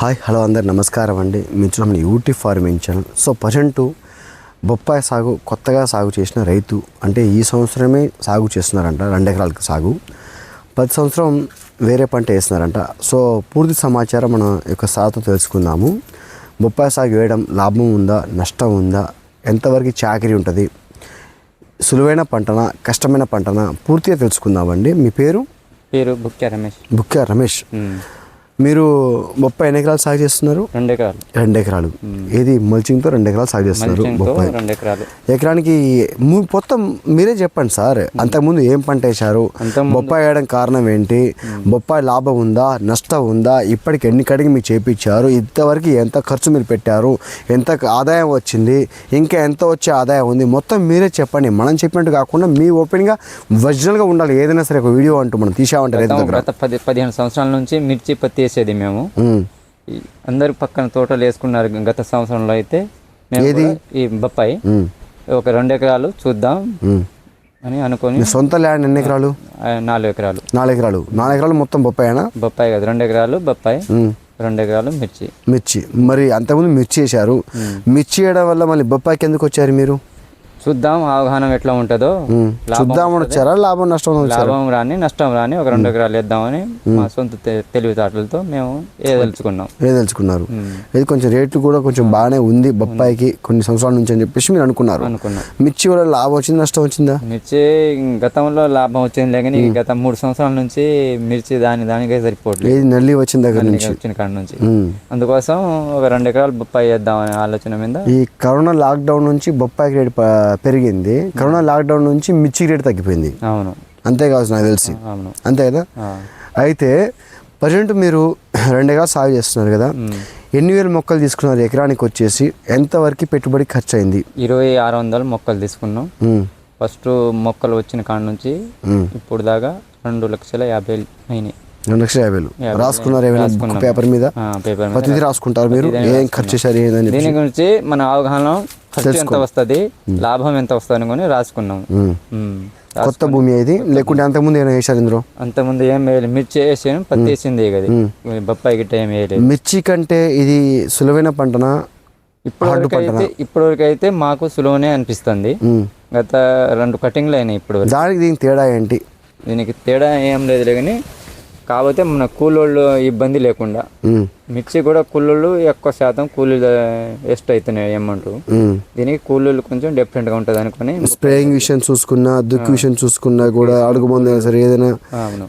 Hi hello అందరు నమస్కారం అండి. మీరు చూడ మన YouTube farming channel. So present బొప్పాయి సాగు కొత్తగా సాగు చేసిన రైతు అంటే ఈ సంవత్సరమే సాగు చేస్తున్నారంట రెండు ఎకరాలకు సాగు. ప్రతి సంవత్సరం వేరే పంట వేస్తున్నారంట. సో పూర్తి సమాచారం మన యొక్క సాగుతో తెలుసుకుందాము. బొప్పాయి సాగు వేయడం లాభం ఉందా నష్టం ఉందా ఎంతవరకు చాకరీ ఉంటుంది సులువైన పంటనా కష్టమైన పంటనా పూర్తిగా తెలుసుకుందామండి. మీ పేరు? పేరు బుక్య రమేష్. బుక్క రమేష్. మీరు ముప్పై ఎన్ని ఎకరాలు సాగు చేస్తున్నారు? రెండు ఎకరాలు. రెండు ఎకరాలు. ఏది మల్చింగ్తో రెండు ఎకరాలు సాగు చేస్తున్నారు బొప్పాయి? రెండు ఎకరాలు. ఎకరానికి మొత్తం మీరే చెప్పండి సార్. అంతకుముందు ఏం పంట వేశారు? బొప్పాయి వేయడం కారణం ఏంటి? బొప్పాయి లాభం ఉందా? నష్టం ఉందా? ఇప్పటికి ఎన్ని కడిగి మీరు చేపించారు? ఇంతవరకు ఎంత ఖర్చు మీరు పెట్టారు? ఎంత ఆదాయం వచ్చింది? ఇంకా ఎంత వచ్చే ఆదాయం ఉంది? మొత్తం మీరే చెప్పండి. మనం చెప్పినట్టు కాకుండా మీ ఓపెన్గా ఒరిజినల్గా ఉండాలి. ఏదైనా సరే ఒక వీడియో అంటూ మనం తీసామంటే రైతు దగ్గర. గత పది పదిహేను సంవత్సరాల నుంచి మిర్చి పత్తి వేసేది మేము. అందరు పక్కన తోటలు వేసుకున్నారు గత సంవత్సరంలో అయితే. మేము ఈ బొప్పాయి. ఒక రెండు ఎకరాలు చూద్దాం. అని అనుకొని. సొంత ల్యాండ్ ఎన్ని ఎకరాలు? నాలుగు ఎకరాలు. నాలుగు ఎకరాలు. నాలుగు ఎకరాలు మొత్తం బొప్పాయేనా? బొప్పాయి కాదు రెండు ఎకరాలు బొప్పాయి. రెండు ఎకరాలు మిర్చి. మిర్చి. మరి అంతకుముందు మిర్చి వేశారు. మిర్చి వేయడం వల్ల మళ్ళీ బొప్పాయికి ఎందుకు వచ్చారు మీరు? చూద్దాం అవగాహన ఎట్లా ఉంటుందో. ఉమ్. లాభం చూద్దామని వచ్చారా? లాభం నష్టం లాభం రాని నష్టం రాని ఒక రెండు ఎకరాలు వేద్దామని మా సొంత తెలివితేటలతో మేము ఏదలుచుకున్నాం ఏ తెలుసుకున్నారు? ఇది కొంచెం రేటు కూడా కొంచెం బాగానే ఉంది బొప్పాయికి కొన్ని సంవత్సరాల నుంచి అని చెప్పేసి మీరు అనుకున్నారు. అనుకున్నాం. మిర్చి వల్ల లాభం వచ్చింది నష్టం వచ్చిందా? మిర్చి గతంలో లాభం వచ్చింది కానీ గత మూడు సంవత్సరాల నుంచి మిర్చి దాని దానికే సరిపోవట్లేదు. ఏది నల్లి వచ్చిన దగ్గర నుంచి? వచ్చిన కాడ నుంచి. అందుకోసం ఒక రెండు ఎకరాలు బొప్పాయి వేద్దామనే ఆలోచన మీద ఈ కరోనా లాక్డౌన్ నుంచి బొప్పాయికి రేటు పెరిగింది. కరోనా లాక్డౌన్ నుంచి మిర్చి రేటు తగ్గిపోయింది. అవును. అంతే కావచ్చు నాకు తెలిసి. అవును. అంతే కదా. అయితే ప్రజెంట్ మీరు రెండు ఎకరాలు సాగు చేస్తున్నారు కదా. ఎన్ని వేల మొక్కలు తీసుకున్నారు ఎకరానికి వచ్చేసి? ఎంతవరకు పెట్టుబడి ఖర్చు అయింది ఇరవై ఆరు వందలు మొక్కలు తీసుకున్నాం. ఫస్ట్ మొక్కలు వచ్చిన కాడ నుంచి. ఇప్పుడు దాకా రెండు లక్షల యాభై అయినాయి. రెండు లక్షల యాభై వేలు. రాసుకున్నారు ఏమైనా. పేపర్ మీద? పేపర్ మీద. ప్రతిదీ రాసుకుంటారు మీరు. ఏం ఖర్చు చేశారు ఏందని దీని గురించి మన అవగాహన ఖర్చు ఎంత వస్తుంది లాభం ఎంత వస్తుంది అనుకొని రాసుకున్నాం. కొత్త భూమి ఇది లేకుంటే అంతకుముందు ఏమైనా వేశారు ఇందులో? అంతకుముందు ఏం వేయలేదు. మిర్చి వేసాను పత్తి వేసింది కదా బొప్పాయి గిట్ట ఏం వేయలేదు. మిర్చి కంటే ఇది సులువైన పంటనా? ఇప్పటివరకు అయితే ఇప్పటివరకు అయితే మాకు సులువునే అనిపిస్తుంది. గత రెండు కటింగ్లు అయినాయి ఇప్పుడు దానికి దీనికి తేడా ఏంటి? దీనికి తేడా ఏం లేదులే కానీ కాకపోతే మన కూలోళ్ళు ఇబ్బంది లేకుండా. మిర్చి కూడా కూలోళ్ళు ఎక్కువ శాతం కూలీలు వేస్ట్ అవుతున్నాయి ఏమంటూ ఉమ్. దీనికి కూలీలు కొంచెం డిఫరెంట్గా ఉంటుంది అనుకుని స్ప్రేయింగ్ విషయం చూసుకున్నా దుక్కి విషయం చూసుకున్నా కూడా అడుగు మందు సరే ఏదైనా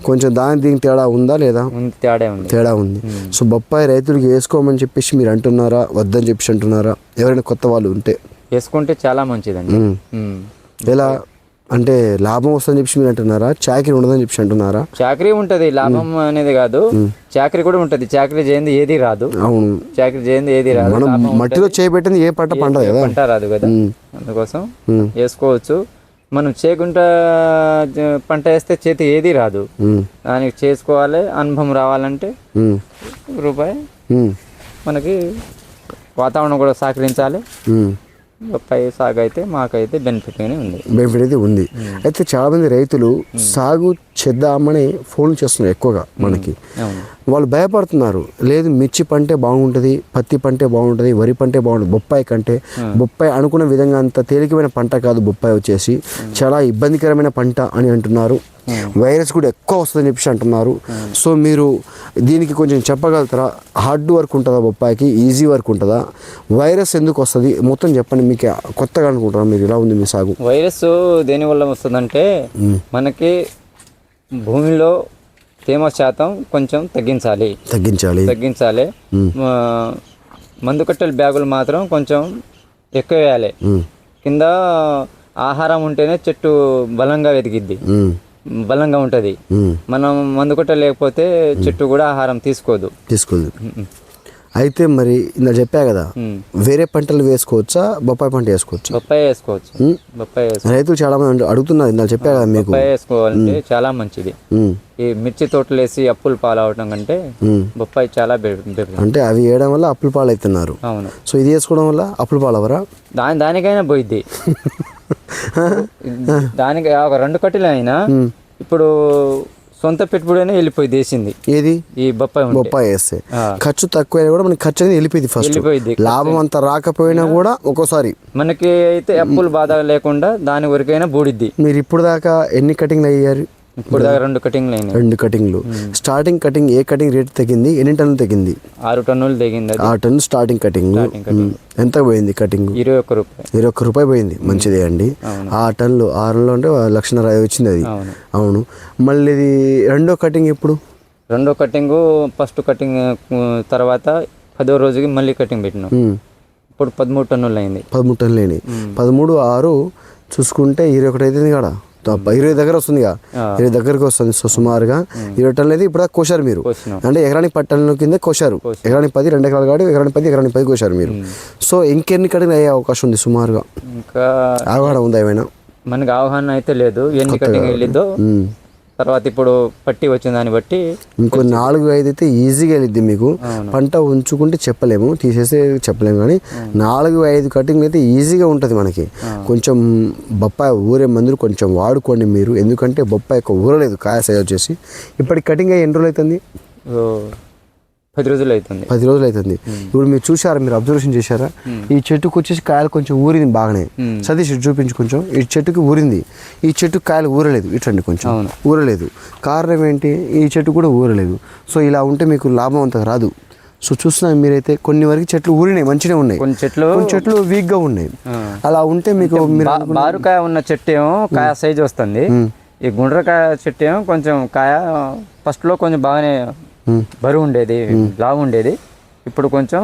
కొంచెం దానికి దీనికి తేడా ఉందా లేదా? తేడా ఉంది. తేడా ఉంది. సో బొప్పాయి రైతులకి వేసుకోమని చెప్పేసి మీరు అంటున్నారా? వద్దని చెప్పేసి అంటున్నారా? ఎవరైనా కొత్త వాళ్ళు ఉంటే? వేసుకుంటే చాలా మంచిదండి. ఎలా? అంటే లాభం వస్తుందని చెప్పేసి మీరు అంటున్నారా? చాకరీ ఉండదని చెప్పేసి అంటున్నారా? చాకరీ ఉంటది లాభం అనేది కాదు. చాకరీ కూడా ఉంటది. చాకరీ చేయండి ఏది రాదు. అవును. చాకరీ చేయండి ఏది రాదు. మనం మట్టిలో చేపెట్టింది ఏ పంట పండదు కదా. పంట రాదు కదా. అందుకోసం. వేసుకోవచ్చు. మనం చేయకుండా పంట వేస్తే చేతి ఏది రాదు. దానికి చేసుకోవాలి అనుభవం రావాలంటే రూపాయి మనకి వాతావరణం కూడా సహకరించాలి. పై సాగు అయితే మాకైతే బెనిఫిట్గానే ఉంది. బెనిఫిట్ అయితే ఉంది. అయితే చాలా మంది రైతులు సాగు చేద్దామని ఫోన్ చేస్తున్నారు ఎక్కువగా మనకి. అవును. వాళ్ళు భయపడుతున్నారు. లేదు మిర్చి పంటే బాగుంటుంది పత్తి పంటే బాగుంటుంది వరి పంటే బాగుంటుంది బొప్పాయి కంటే బొప్పాయి అనుకున్న విధంగా అంత తేలికమైన పంట కాదు బొప్పాయి వచ్చేసి. చాలా ఇబ్బందికరమైన పంట అని అంటున్నారు. వైరస్ కూడా ఎక్కువ వస్తుందని చెప్పేసి అంటున్నారు. సో మీరు దీనికి కొంచెం చెప్పగలుగుతారా? హార్డ్ వర్క్ ఉంటుందా బొప్పాయికి? ఈజీ వర్క్ ఉంటుందా? వైరస్ ఎందుకు వస్తుంది? మొత్తం చెప్పండి. మీకు కొత్తగా అనుకుంటున్నారా? మీరు ఇలా ఉంది మీ సాగు? వైరస్ దేనివల్ల వస్తుందంటే మనకి భూమిలో తేమ శాతం కొంచెం తగ్గించాలి. తగ్గించాలి. తగ్గించాలి. మందు కట్టెల బ్యాగులు మాత్రం కొంచెం ఎక్కువ వేయాలి. కింద ఆహారం ఉంటేనే చెట్టు బలంగా ఎదిగిద్ది బలంగా ఉంటుంది. మనం మందు కొట్ట లేకపోతే చెట్టు కూడా ఆహారం తీసుకోదు. తీసుకుంది. అయితే మరి ఇందా చెప్పా కదా. వేరే పంటలు వేసుకోవచ్చా బొప్పాయి పంట వేసుకోవచ్చా? బొప్పాయి వేసుకోవచ్చు. బొప్పాయి రైతులు చాలా మంది అడుగుతున్నారు ఇందా చెప్పా కదా మీకు. బొప్పాయి వేసుకోవాలంటే చాలా మంచిది. ఈ మిర్చి తోటలు వేసి అప్పులు పాలవటం కంటే. బొప్పాయి చాలా అంటే అవి వేయడం వల్ల అప్పులు పాలవుతున్నారు. అవును. సో ఇది వేసుకోవడం వల్ల అప్పులు పాలవరా? దాని దానికైనా పోయిద్ది. దానికి ఒక రెండు కట్టెలు అయినా ఇప్పుడు సొంత పెట్టుబడినే వెళ్ళిపోయి దేశింది. ఏది? ఈ బొప్పాయి. బొప్పాయి వేస్తే. ఖర్చు తక్కువైనా కూడా మనకి ఖర్చు అనేది వెళ్ళిపోయింది ఫస్ట్ వెళ్ళిపోయింది. లాభం అంత రాకపోయినా కూడా ఒక్కోసారి. మనకి అయితే అప్పులు బాధ లేకుండా దాని వరకైనా బూడిద్ది. మీరు ఇప్పుడు దాకా ఎన్ని కటింగ్లు అయ్యారు? ఇప్పుడు దాకా రెండు కటింగ్లు అయినాయి. రెండు కటింగ్లు స్టార్టింగ్ కటింగ్ ఏ కటింగ్ రేట్ తగ్గింది? ఎన్ని టన్నులు తగ్గింది? ఆరు టన్నులు దిగింది అది. ఆ టన్ను స్టార్టింగ్ కటింగ్ ఎంత పోయింది కటింగ్ ఇరవై ఒక్క రూపాయి. ఇరవై ఒక్క రూపాయి పోయింది. మంచిదే అండి. ఆ టన్నులు ఆరులో అంటే లక్షన్నర వచ్చింది అది. అవును. మళ్ళీ ఇది రెండో కటింగ్ ఎప్పుడు? రెండో కటింగ్ ఫస్ట్ కటింగ్ తర్వాత పదో రోజుకి మళ్ళీ కటింగ్ పెట్టినాం. ఇప్పుడు పదమూడు టన్నులు అయింది. పదమూడు టన్నులు అయినాయి. పదమూడు ఆరు చూసుకుంటే ఇరవై ఒకటి అవుతుంది తప్ప ఇరవై దగ్గర వస్తుంది ఇరవై దగ్గరకు వస్తుంది సో సుమారుగా. ఇరవై టన్నులు అయితే ఇప్పుడు కోశారు మీరు. అంటే ఎకరానికి పది టన్నుల కింద కోశారు. ఎకరానికి పది రెండు ఎకరాలు కాబట్టి ఎకరానికి పది ఎకరానికి పది కోశారు మీరు. సో ఇంకెన్ని కటింగ్ అయ్యే అవకాశం ఉంది సుమారుగా? ఇంకా అవగాహన ఉందా ఏమైనా? మనకి అవగాహన అయితే లేదు. ఎన్ని కటింగ్ వెళ్ళిద్దో ఉమ్. తర్వాత ఇప్పుడు పట్టి వచ్చిన దాన్ని బట్టి ఇంకో నాలుగు ఐదు అయితే ఈజీగా వెళ్ళిద్ది మీకు. పంట ఉంచుకుంటే చెప్పలేము తీసేస్తే చెప్పలేము కానీ నాలుగు ఐదు కటింగ్ అయితే ఈజీగా ఉంటుంది మనకి. కొంచెం బొప్పాయి ఊరే మందులు కొంచెం వాడుకోండి మీరు ఎందుకంటే బొప్పాయి యొక్క ఊరలేదు కాయ సైజ్ వచ్చేసి. ఇప్పటికి కటింగ్ అయ్యి ఎన్ని రోజులు అవుతుంది? పది రోజులు అవుతుంది. పది రోజులు అవుతుంది. ఇప్పుడు మీరు చూసారా మీరు అబ్జర్వేషన్ చేశారా? ఈ చెట్టుకు వచ్చేసి కాయలు కొంచెం ఊరింది బాగానే. సతీష్ చూపించు కొంచెం. ఈ చెట్టుకి ఊరింది. ఈ చెట్టు కాయలు ఊరలేదు. ఇటండి కొంచెం. ఊరలేదు. కారణం ఏంటి? ఈ చెట్టు కూడా ఊరలేదు. సో ఇలా ఉంటే మీకు లాభం అంత రాదు. సో చూస్తున్నారు మీరైతే కొన్ని వరకు చెట్లు ఊరినాయి మంచిగా ఉన్నాయి. కొన్ని చెట్లు కొన్ని చెట్లు వీక్గా ఉన్నాయి. అలా ఉంటే మీకు బారుకాయ ఉన్న చెట్టు ఏమో కాయ సైజ్ వస్తుంది. ఈ గుండ్రకాయ చెట్టు ఏమో కొంచెం కాయ ఫస్ట్లో కొంచెం బాగానే బరువు ఉండేది లావు ఉండేది ఇప్పుడు కొంచెం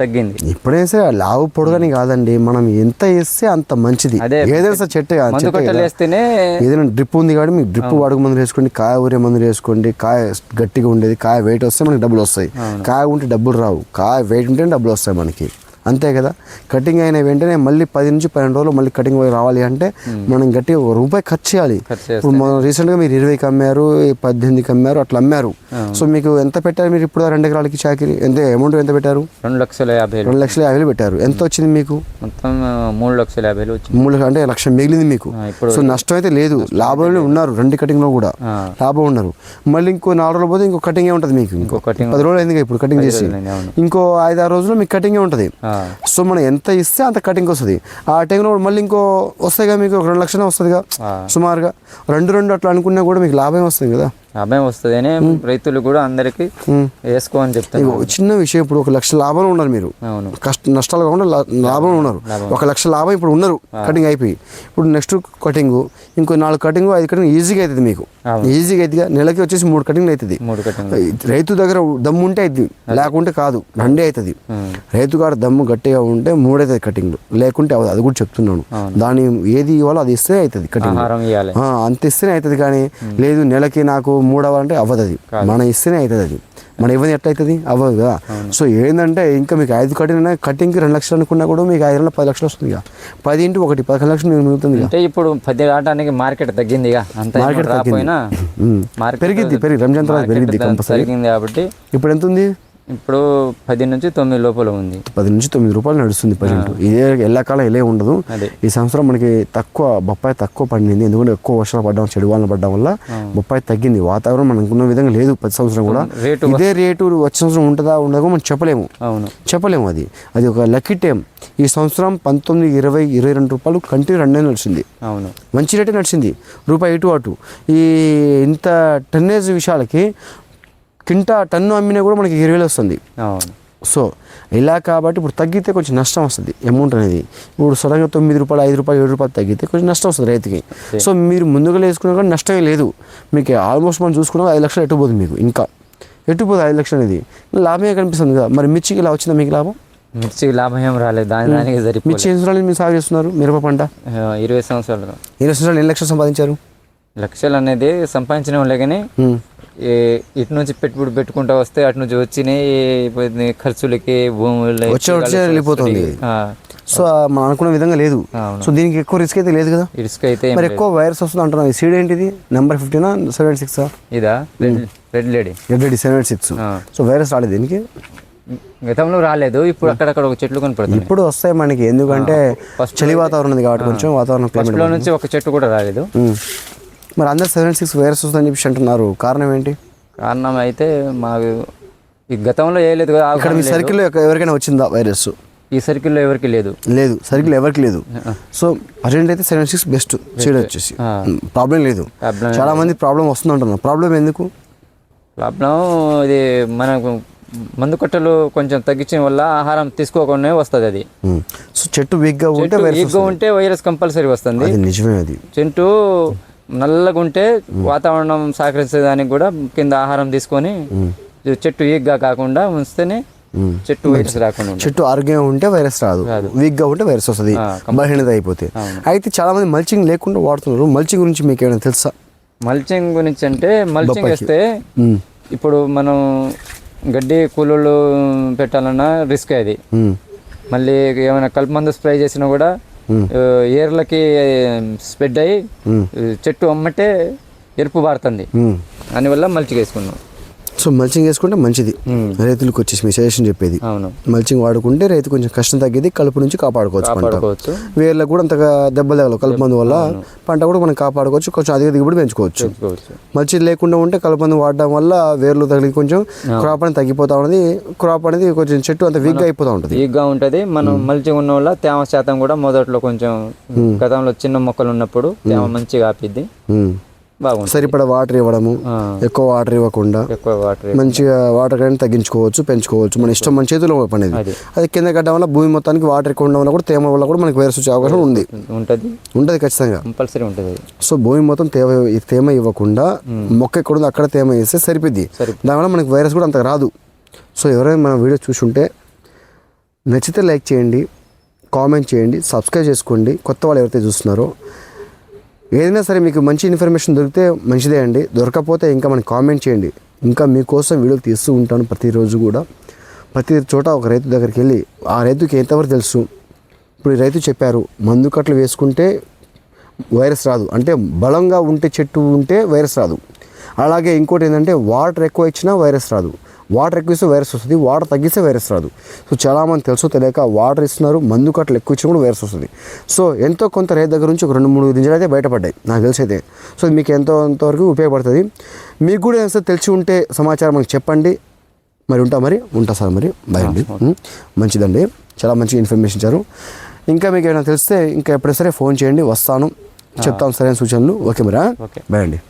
తగ్గింది. ఇప్పుడైనా సరే లావు పొడగని కాదండి మనం ఎంత వేస్తే అంత మంచిది. ఏదైనా చెట్టు మందు. వేస్తేనే ఏదైనా డ్రిప్ ఉంది కాబట్టి మీకు డ్రిప్ వాడుక మందులు వేసుకోండి కాయ ఊరే మందులు వేసుకోండి కాయ గట్టిగా ఉండేది కాయ వెయిట్ వస్తే మనకి డబ్బులు వస్తాయి. కాయ ఉంటే డబ్బులు రావు కాయ వెయిట్ ఉంటే డబ్బులు వస్తాయి మనకి. అంతే కదా? కటింగ్ అయిన వెంటనే మళ్ళీ పది నుంచి పన్నెండు రోజులు మళ్ళీ కటింగ్ రావాలి అంటే మనం గట్టిగా ఒక రూపాయి ఖర్చు చేయాలి. ఇప్పుడు మనం రీసెంట్గా మీరు ఇరవైకి అమ్మారు పద్దెనిమిదికి అమ్మారు అట్లా అమ్మారు. సో మీకు ఎంత పెట్టారు మీరు ఇప్పుడు రెండు ఎకరాలకి చాకిరి? ఎంత అమౌంట్ ఎంత పెట్టారు? రెండు లక్షల యాభై రెండు లక్షల యాభై పెట్టారు. ఎంత వచ్చింది మీకు? మొత్తం మూడు లక్షల యాభై మూడు అంటే లక్ష మిగిలింది మీకు. సో నష్టం అయితే లేదు. లాభంలో ఉన్నారు. రెండు కటింగ్లో కూడా. లాభం ఉన్నారు. మళ్ళీ ఇంకో నాలుగు రోజులు పోతే ఇంకో కటింగే ఉంటుంది మీకు. ఇంకో కటింగ్ పది రోజులు అయింది ఇప్పుడు కటింగ్ చేసి. ఇంకో ఐదు ఆరు రోజుల్లో మీకు కటింగే ఉంటుంది. సో మనం ఎంత ఇస్తే అంత కటింగ్ వస్తుంది. ఆ టైంలో మళ్ళీ ఇంకో వస్తాయిగా మీకు రెండు లక్షలు వస్తుందిగా. ఆ. సుమారుగా రెండు రెండు అట్లా అనుకున్నా కూడా మీకు లాభం వస్తుంది కదా. అభయం వస్తుంది అని రైతులు కూడా అందరికి. వేసుకో అని చెప్తాను చిన్న విషయం ఇప్పుడు ఒక లక్ష లాభంలో ఉన్నారు మీరు. కష్ట నష్టాలు కాకుండా లా- లాభంలో ఉన్నారు. ఒక లక్ష లాభం ఇప్పుడు ఉన్నారు కటింగ్ అయిపోయి. ఇప్పుడు నెక్స్ట్ కటింగ్ ఇంకో నాలుగు కటింగ్ ఐదు కటింగ్ ఈజీగా అవుతుంది మీకు. ఈజీగా అవుతుంది నెలకి వచ్చేసి మూడు కటింగ్లు అవుతుంది రైతు దగ్గర దమ్ము ఉంటే అవుతుంది లేకుంటే కాదు రెండే అవుతుంది. రైతు కాడ దమ్ము గట్టిగా ఉంటే మూడైతుంది కటింగ్లు లేకుంటే అవ్వదు అది కూడా చెప్తున్నాను. దాని ఏది ఇవ్వాలో అది ఇస్తే అవుతుంది కటింగ్ అంత ఇస్తేనే అవుతుంది కానీ లేదు నెలకి నాకు మూడు అవ్వాలంటే అవ్వదు అది. మనం ఇస్తేనే అవుతుంది అది. మన ఇవ్వని ఎట్లా అవుతుంది అవ్వదు కదా. సో ఏంటంటే ఇంకా మీకు ఐదు కటింగ్ కటింగ్కి రెండు లక్షలు అనుకున్నా కూడా మీకు ఐదు పది లక్షలు వస్తుంది ఇక. పది ఇంటూ ఒకటి పదకొండు లక్షలు మీకు మిగులుతుంది ఇక. అంటే ఇప్పుడు పది ఆటానికి మార్కెట్ తగ్గింది ఇక. అంత మార్కెట్. మార్కెట్ పెరిగిద్ది పెరిగి. రంజాన్ తర్వాత మార్కెట్ పెరిగిద్ది ద- కంపల్సరీ పెరిగింది కాబట్టి. ఇప్పుడు ఎంత ఉంది ఇప్పుడు పది నుంచి తొమ్మిది లోపల ఉంది. పది నుంచి తొమ్మిది రూపాయలు నడుస్తుంది ప్రజెంట్ ఇదే ఎల్లకాలం ఇలే ఉండదు. ఈ సంవత్సరం మనకి తక్కువ బొప్పాయి తక్కువ పండింది. ఎందుకంటే ఎక్కువ వర్షాలు పడడం చెడు వానలు పడడం వల్ల బొప్పాయి తగ్గింది. వాతావరణం మనం అనుకున్న విధంగా లేదు ప్రతి సంవత్సరం కూడా. రేటు ఇదే రేటు వచ్చే సంవత్సరం ఉంటుందా ఉండదో మనం చెప్పలేము. అవును. చెప్పలేము అది. అది ఒక లక్కీ టైం. ఈ సంవత్సరం పంతొమ్మిది ఇరవై ఇరవై రెండు రూపాయలు కంటిన్యూ రెండే నడిచింది. అవును. మంచి రేటే నడిచింది. రూపాయి ఇటు అటు. ఈ ఇంత టన్నేజ్ విషయాలకి కింటా టన్ను అమ్మినా కూడా మనకి ఇరవై వేలు వస్తుంది. సో ఇలా కాబట్టి ఇప్పుడు తగ్గితే కొంచెం నష్టం వస్తుంది అమౌంట్ అనేది. ఇప్పుడు సడన్గా తొమ్మిది రూపాయలు ఐదు రూపాయలు ఏడు రూపాయలు తగ్గితే కొంచెం నష్టం వస్తుంది రైతుకి. సో మీరు ముందుగా వేసుకున్నా కానీ నష్టమే లేదు. మీకు ఆల్మోస్ట్ మనం చూసుకున్నా ఐదు లక్షలు ఎట్టుపోతుంది మీకు ఇంకా. ఎట్టుపోతుంది ఐదు లక్షలు అనేది. లాభమే కనిపిస్తుంది కదా. మరి మిర్చికి ఇలా వచ్చిందా మీకు లాభం? మిర్చికి లాభం ఏం రాలేదు. దాని దానికి సరిపోలేదు మిర్చి ఎన్ని సంవత్సరాలు మీరు సాగు చేస్తున్నారు? మిరప పంట? ఇరవై సంవత్సరాలు ఇరవై సంవత్సరాలు ఎన్ని లక్షలు సంపాదించారు? లక్షలు అనేది సంపాదించిన వాళ్ళే కానీ ఉమ్. ఈ- ఇటు నుంచి పెట్టుబడి పెట్టుకుంటా వస్తే అటు నుంచి వచ్చినాయి ఖర్చులకి భూములు వచ్చే వచ్చే వెళ్ళిపోతుంది. సో మనం అనుకున్న విధంగా లేదు. సో దీనికి ఎక్కువ రిస్క్ అయితే లేదు కదా? ఇసుక అయితే మరి. ఎక్కువ వైరస్ వస్తుంది అంటున్నాం ఈ సీడ్ ఏంటిది? నెంబర్ ఫిఫ్టీనా సెవెన్ సిక్స్ ఇదా? Red red lady seven six. So virus రాలేదు దీనికి? గతంలో రాలేదు. ఇప్పుడు అక్కడక్కడ ఒక చెట్లు కనపడుతుంది ఇప్పుడు వస్తాయి మనకి. ఎందుకంటే చలి వాతావరణం ఉంది కాబట్టి కొంచెం వాతావరణం నుంచి ఒక చెట్టు కూడా రాలేదు. ఉమ్. మరి అందరు సెవెన్ సిక్స్ వైరస్ వస్తుందని చెప్పి అంటున్నారు. కారణం ఏంటి? కారణం అయితే మాకు ఈ గతంలో ఏ లేదు కదా ఇక్కడ మీ సర్కిల్లో ఎవరికైనా వచ్చిందా వైరస్? ఈ సర్కిల్లో ఎవరికి లేదు. లేదు సర్కిల్ ఎవరికి లేదు. సో అర్జెంట్ అయితే సెవెన్ సిక్స్ బెస్ట్ చేయడం వచ్చేసి. ప్రాబ్లం లేదు. చాలా మంది ప్రాబ్లం వస్తుంది అంటున్నారు. ప్రాబ్లం ఎందుకు? ప్రాబ్లం ఇది మనకు మందు కట్టలు కొంచెం తగ్గించడం వల్ల ఆహారం తీసుకోకుండా వస్తుంది అది. సో చెట్టు వీక్గా ఉంటే వీక్గా ఉంటే వైరస్ కంపల్సరీ వస్తుంది. నిజమే అది. చెట్టు నల్లగా ఉంటే వాతావరణం సహకరించేదానికి కూడా కింద ఆహారం తీసుకొని చెట్టు వీక్గా కాకుండా ఉంచితేనే. చెట్టు వైరస్ రాకుండా. చెట్టు ఆరోగ్యంగా ఉంటే వైరస్ రాదు వీక్గా ఉంటే వైరస్ వస్తుంది బలహీనత అయిపోతే అయితే చాలా మంది మల్చింగ్ లేకుండా వాడుతున్నారు మల్చింగ్ గురించి మీకు ఏమైనా తెలుసా మల్చింగ్ గురించి అంటే మల్చింగ్. వేస్తే. ఇప్పుడు మనం గడ్డి కూలీలు పెట్టాలన్నా రిస్క్ అది. మళ్ళీ ఏమైనా కలుపు మందు స్ప్రే చేసినా కూడా ఏర్లకి స్ప్రెడ్ అయ్యి చెట్టు అమ్మటే ఎరుపు బారుతుంది. ఉమ్. దానివల్ల మల్చిగా వేసుకున్నాం సో మల్చింగ్ వేసుకుంటే మంచిది. రైతులకు వచ్చేసి మీ సజెషన్ చెప్పేది. మల్చింగ్ వాడుకుంటే రైతు కొంచెం కష్టం తగ్గేది కలుపు నుంచి కాపాడుకోవచ్చు పంట. వేర్లకు కూడా అంతగా దెబ్బలు తగలవు కలుపు మందు వల్ల పంట కూడా మనం కాపాడుకోవచ్చు కొంచెం అధిక దిగుబడి పెంచుకోవచ్చు. మల్చింగ్ లేకుండా ఉంటే కలుపు మందు వాడడం వల్ల వేర్లు తగిలి కొంచెం క్రాప్ అనేది తగ్గిపోతా ఉన్నది. క్రాప్ అనేది కొంచెం చెట్టు అంత వీక్గా అయిపోతూ ఉంటుంది. వీక్గా ఉంటుంది. మనం మల్చిగా ఉన్న వల్ల తేమ శాతం కూడా మొదట్లో కొంచెం గతంలో చిన్న మొక్కలు ఉన్నప్పుడు తేమ మంచిగా ఆపిద్ది. బాగుంటుంది. సరిపడా వాటర్ ఇవ్వడము ఎక్కువ వాటర్ ఇవ్వకుండా ఎక్కువ వాటర్ మంచిగా వాటర్ కానీ తగ్గించుకోవచ్చు పెంచుకోవచ్చు. మన ఇష్టం మన చేతిలో పని అది. కింద గడ్డం వల్ల భూమి మొత్తానికి వాటర్ ఎక్కువ ఉండడం వల్ల కూడా తేమ వల్ల కూడా మనకి వైరస్ వచ్చే అవకాశం ఉంది. ఉంటుంది. ఉంటుంది ఖచ్చితంగా. కంపల్సరీ ఉంటుంది. సో భూమి మొత్తం తేమ తేమ ఇవ్వకుండా మొక్క ఎక్కడ ఉందో అక్కడ తేమ వేస్తే సరిపోద్ది. సరిపోద్ది. దానివల్ల మనకి వైరస్ కూడా అంత రాదు. సో ఎవరైనా మన వీడియో చూసుంటే నచ్చితే లైక్ చేయండి కామెంట్ చేయండి సబ్స్క్రైబ్ చేసుకోండి. కొత్త వాళ్ళు ఎవరైతే చూస్తున్నారో ఏదైనా సరే మీకు మంచి ఇన్ఫర్మేషన్ దొరికితే మంచిదే అండి. దొరకకపోతే ఇంకా మనకి కామెంట్ చేయండి. ఇంకా మీకోసం వీడియోలు తీస్తూ ఉంటాను ప్రతిరోజు కూడా. ప్రతి చోట ఒక రైతు దగ్గరికి వెళ్ళి ఆ రైతుకి ఎంతవరకు తెలుసు? ఇప్పుడు ఈ రైతు చెప్పారు మందు కట్టలు వేసుకుంటే వైరస్ రాదు. అంటే బలంగా ఉంటే చెట్టు ఉంటే వైరస్ రాదు. అలాగే ఇంకోటి ఏంటంటే వాటర్ ఎక్కువ ఇచ్చినా వైరస్ రాదు. వాటర్ ఎక్కువ ఇస్తే వైరస్ వస్తుంది వాటర్ తగ్గిస్తే వైరస్ రాదు. సో చాలామంది తెలుసు తెలియక వాటర్ ఇస్తున్నారు మందు కట్టలు ఎక్కువ ఇచ్చినా కూడా వైరస్ వస్తుంది. సో ఎంతో కొంత రైతు దగ్గర నుంచి ఒక రెండు మూడు గింజలు అయితే బయటపడ్డాయి నాకు తెలిసి అయితే. సో మీకు ఎంతో అంతవరకు ఉపయోగపడుతుంది. మీకు కూడా ఏమైనా తెలిసి ఉంటే సమాచారం మనకి చెప్పండి. మరి ఉంటా మరి ఉంటా సార్ మరి బాయ్ అండి. మంచిదండి. చాలా మంచి ఇన్ఫర్మేషన్ ఇచ్చారు. ఇంకా మీకు ఏమైనా తెలిస్తే ఇంకా ఎప్పుడైనా సరే ఫోన్ చేయండి వస్తాను. చెప్తాను సరైన సూచనలు. ఓకే మరి బాయ్ అండి.